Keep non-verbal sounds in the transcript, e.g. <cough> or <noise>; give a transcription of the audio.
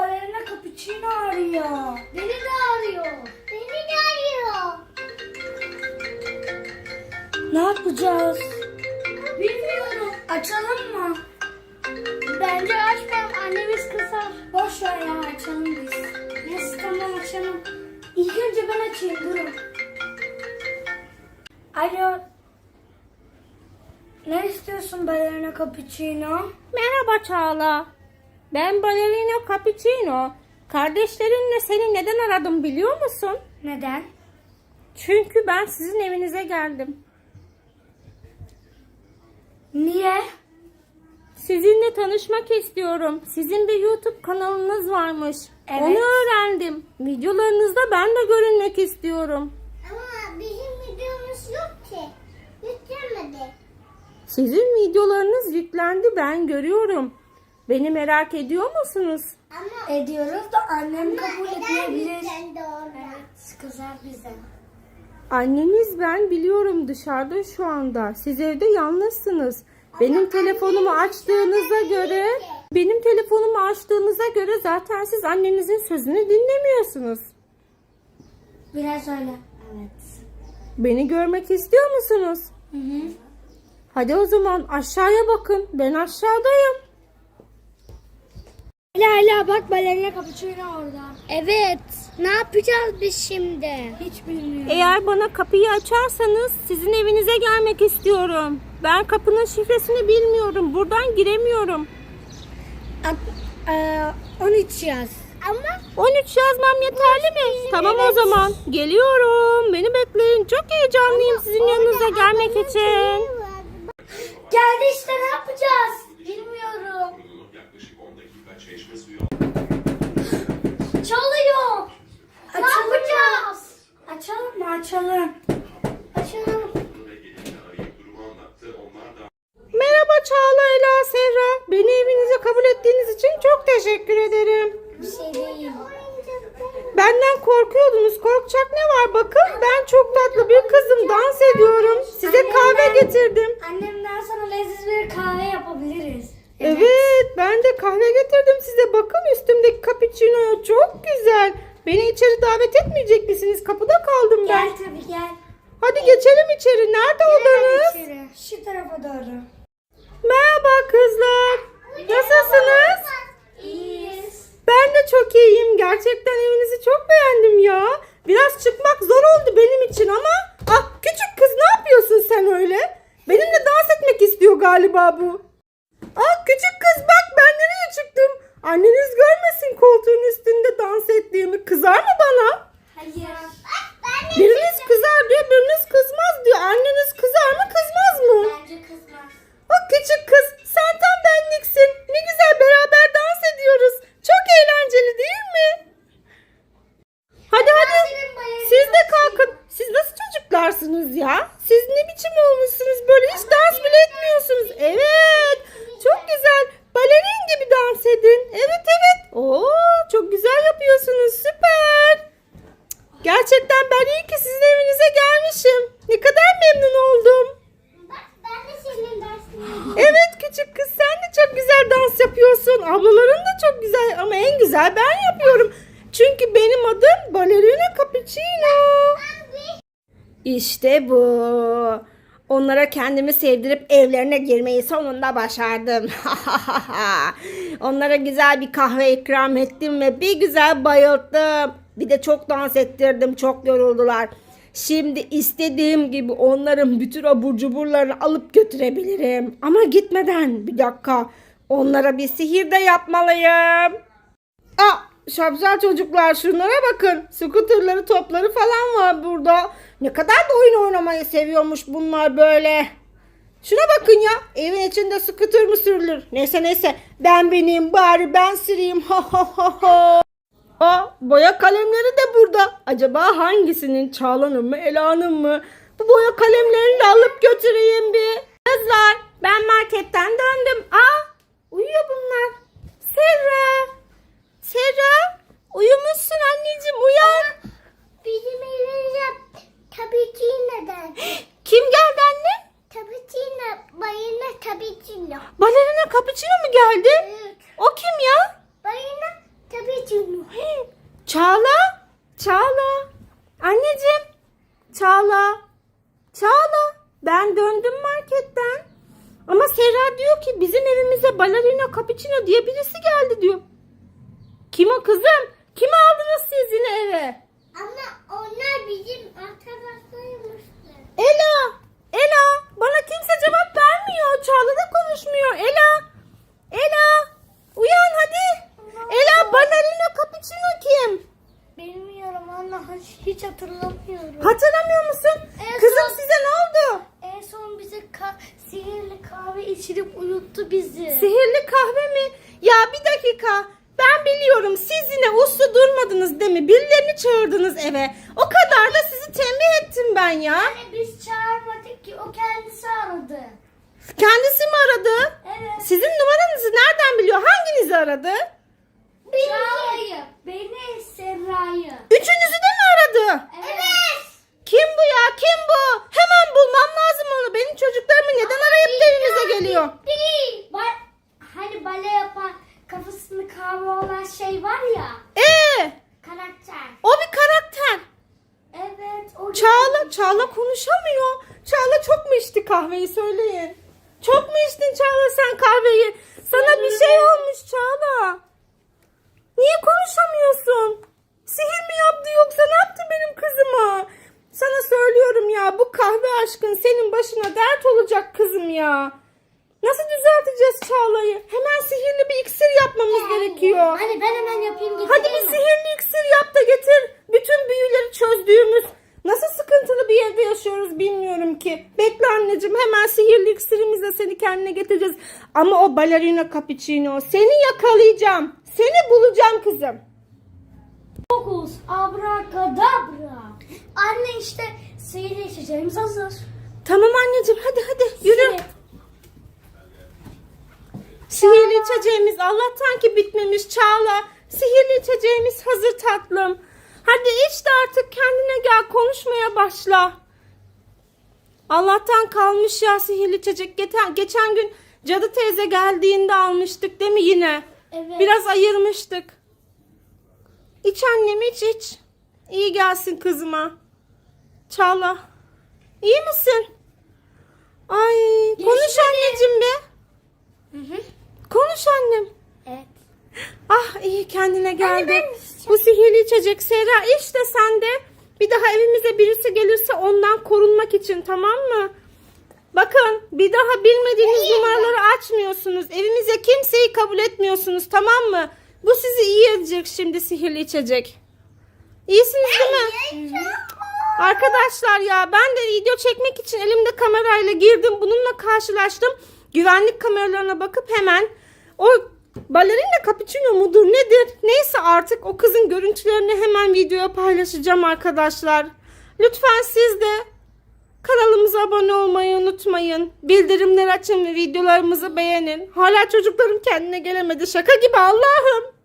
balerina cappuccino arıyor. Beni de arıyor. Beni de arıyor. Ne yapacağız? Bilmiyorum. Açalım mı? Bence açmayalım. Annemiz kızar. Boş ver ya açalım biz. Neyse tamam açalım. İlk önce ben açayım durun. Alo. Ne istiyorsun balerina cappuccino? Merhaba Çağla. Ben Ballerina Cappuccino. Kardeşlerinle seni neden aradım biliyor musun? Neden? Çünkü ben sizin evinize geldim. Niye? Sizinle tanışmak istiyorum. Sizin bir YouTube kanalınız varmış. Evet. Onu öğrendim. Videolarınızda ben de görünmek istiyorum. Ama bizim videomuz yok ki. Yüklenmedi. Sizin videolarınız yüklendi ben görüyorum. Beni merak ediyor musunuz? Ama Ediyoruz da annem kabul etmeyebilir. Kızar bize. Anneniz ben biliyorum dışarıda şu anda. Siz evde yalnızsınız. Benim telefonumu açtığınıza göre benim telefonumu açtığınıza göre zaten siz annenizin sözünü dinlemiyorsunuz. Biraz öyle. Evet. Beni görmek istiyor musunuz? Hı hı. Hadi o zaman aşağıya bakın. Ben aşağıdayım. Hala hala bak balerina cappuccino orada. Evet. Ne yapacağız biz şimdi? Hiç bilmiyorum. Eğer bana kapıyı açarsanız sizin evinize gelmek istiyorum. Ben kapının şifresini bilmiyorum. Buradan giremiyorum. At, e, 13 yaz. Ama 13 yazmam yeterli mi? Tamam o zaman. Geliyorum. Beni bekleyin. Çok heyecanlıyım sizin yanınıza gelmek için. Geldi işte ne yapacağız? Çalıyor. Ne Açalım yapacağız? mı? Açalım mı? Açalım. Açalım. Merhaba Çağla, Ela, Serra. Beni evinize kabul ettiğiniz için çok teşekkür ederim. Bir şey değil. Benden korkuyordunuz. Korkacak ne var? Bakın ben çok tatlı bir kızım. Dans ediyorum. Size kahve getirdim. Annemden sonra leziz bir kahve yapabiliriz. Evet, ben de kahve getirdim size. Bakın üstümdeki cappuccino çok güzel. Beni içeri davet etmeyecek misiniz? Kapıda kaldım ben. Gel tabii gel. Hadi geçelim içeri. Nerede odanız? İçeri. Şu tarafa doğru. Merhaba kızlar. Nasılsınız? İyiyiz. Ben de çok iyiyim. Gerçekten evinizi çok beğendim ya. Biraz çıkmak zor oldu benim için ama ah küçük kız ne yapıyorsun sen öyle? Benimle dans etmek istiyor galiba bu. Küçük kız bak ben nereye çıktım? Anneniz görmesin koltuğun üstünde dans ettiğimi. Kızar mı bana? Hayır. Biriniz kızar diyor, biriniz kızmaz diyor. Anneniz kızar mı, kızmaz mı? Bence kızmaz. O küçük kız, sen tam benliksin. Ne güzel beraber dans ediyoruz. Çok eğlenceli değil mi? Hadi hadi. Siz de kalkın. Siz nasıl çocuklarsınız ya? Siz ne biçim olmuşsunuz böyle hiç dans bile etmiyorsunuz. Evet. Çok güzel. Balerin gibi dans edin. Evet evet. Oo çok güzel yapıyorsunuz. Süper. Gerçekten ben iyi ki sizin evinize gelmişim. Ne kadar memnun oldum. Bak ben de senin dersini. Evet küçük kız sen de çok güzel dans yapıyorsun. Ablaların da çok güzel ama en güzel ben yapıyorum. Çünkü benim adım Ballerina Cappuccino. İşte bu. Onlara kendimi sevdirip evlerine girmeyi sonunda başardım. <laughs> Onlara güzel bir kahve ikram ettim ve bir güzel bayılttım. Bir de çok dans ettirdim. Çok yoruldular. Şimdi istediğim gibi onların bütün abur cuburlarını alıp götürebilirim. Ama gitmeden bir dakika. Onlara bir sihir de yapmalıyım. Aa, şapşal çocuklar şunlara bakın. Skuterları, topları falan var burada. Ne kadar da oyun oynamayı seviyormuş bunlar böyle. Şuna bakın ya. Evin içinde skuter mı sürülür? Neyse neyse. Ben bineyim bari ben süreyim. Ha ha ha boya kalemleri de burada. Acaba hangisinin? Çağla'nın mı, Ela'nın mı? Bu boya kalemlerini de alıp götüreyim bir. Kızlar, ben marketten döndüm. Aa, uyuyor bunlar. Serra. Serra, uyumuşsun anneciğim uyan. Bizim evimize tabii ki neden? <gasps> Kim geldi anne? Tabii ki ne? Balerina Cappuccino mu geldi? Evet. O kim ya? Bayına tabii Çağla. Çağla. Anneciğim. Çağla. Çağla. Ben döndüm marketten. Ama Serra diyor ki bizim evimize balerina cappuccino diye birisi geldi diyor. Kim o kızım? Kimi aldınız siz yine eve? Ama onlar bizim arkadaşlarımızdı. Ela. Ela. Bana kimse cevap vermiyor. Çağla da konuşmuyor. Ela. Ela. Uyan hadi. Ela balerina cappuccino kim? Bilmiyorum anne hiç hatırlamıyorum. Hatırlamıyor musun? Uyuttu bizi. Sihirli kahve mi? Ya bir dakika. Ben biliyorum siz yine uslu durmadınız değil mi? Birilerini çağırdınız eve. O kadar da sizi tembih ettim ben ya. Anne biz çağırmadık ki o kendisi aradı. Kendisi mi aradı? Evet. Sizin numaranızı nereden biliyor? Hanginizi aradı? Çağla'yı, beni, Serra'yı. Üçünüzü de mi aradı? Evet. Kim bu ya? Kim bu? Hemen bulmam lazım onu. Benim çocuklarımı neden arayıp da evimize geliyor? Değil. Ba hani bale yapan kafasında kahve olan şey var ya. Ee, Karakter. o bir karakter. Evet. O Çağla, Çağla konuşamıyor. Çağla çok mu içti kahveyi söyleyin. Çok mu içtin Çağla sen kahveyi? Sana bir şey olmuş Çağla. Niye konuşamıyorsun? Sihir mi yaptı yoksa ne yaptı benim kızıma? Sana söylüyorum ya bu kahve aşkın senin başına dert olacak kızım ya. Nasıl düzelteceğiz Çağla'yı? Hemen sihirli bir iksir yapmamız gerekiyor. Hani ben hemen yapayım getireyim Hadi bir mi? sihirli iksir yap da getir. Bütün büyüleri çözdüğümüz nasıl sıkıntılı bir yerde yaşıyoruz bilmiyorum ki. Bekle anneciğim hemen sihirli iksirimizle seni kendine getireceğiz. Ama o balerina cappuccino seni yakalayacağım. Seni bulacağım kızım. Fokus, abrakadabra. Anne işte sihirli içeceğimiz hazır. Tamam anneciğim hadi hadi yürü. Sihir. Sihirli içeceğimiz Allah'tan ki bitmemiş Çağla. Sihirli içeceğimiz hazır tatlım. Hadi iç de artık kendine gel konuşmaya başla. Allah'tan kalmış ya sihirli içecek. Geçen, geçen gün cadı teyze geldiğinde almıştık değil mi yine? Evet. Biraz ayırmıştık. İç annem iç iç. İyi gelsin kızıma. Çağla. İyi misin? Ay konuş anneciğim be. Konuş annem. Evet. Ah iyi kendine geldi. ben içeceğim. Bu sihirli içecek Sera işte sen de bir daha evimize birisi gelirse ondan korunmak için tamam mı? Bakın bir daha bilmediğiniz numaraları açmıyorsunuz. Evimize kimseyi kabul etmiyorsunuz tamam mı? Bu sizi iyi edecek şimdi sihirli içecek. İyisiniz değil mi? Arkadaşlar ya ben de video çekmek için elimde kamerayla girdim. Bununla karşılaştım. Güvenlik kameralarına bakıp hemen o balerina cappuccino mudur nedir? Neyse artık o kızın görüntülerini hemen videoya paylaşacağım arkadaşlar. Lütfen siz de kanalımıza abone olmayı unutmayın. Bildirimleri açın ve videolarımızı beğenin. Hala çocuklarım kendine gelemedi. Şaka gibi Allah'ım.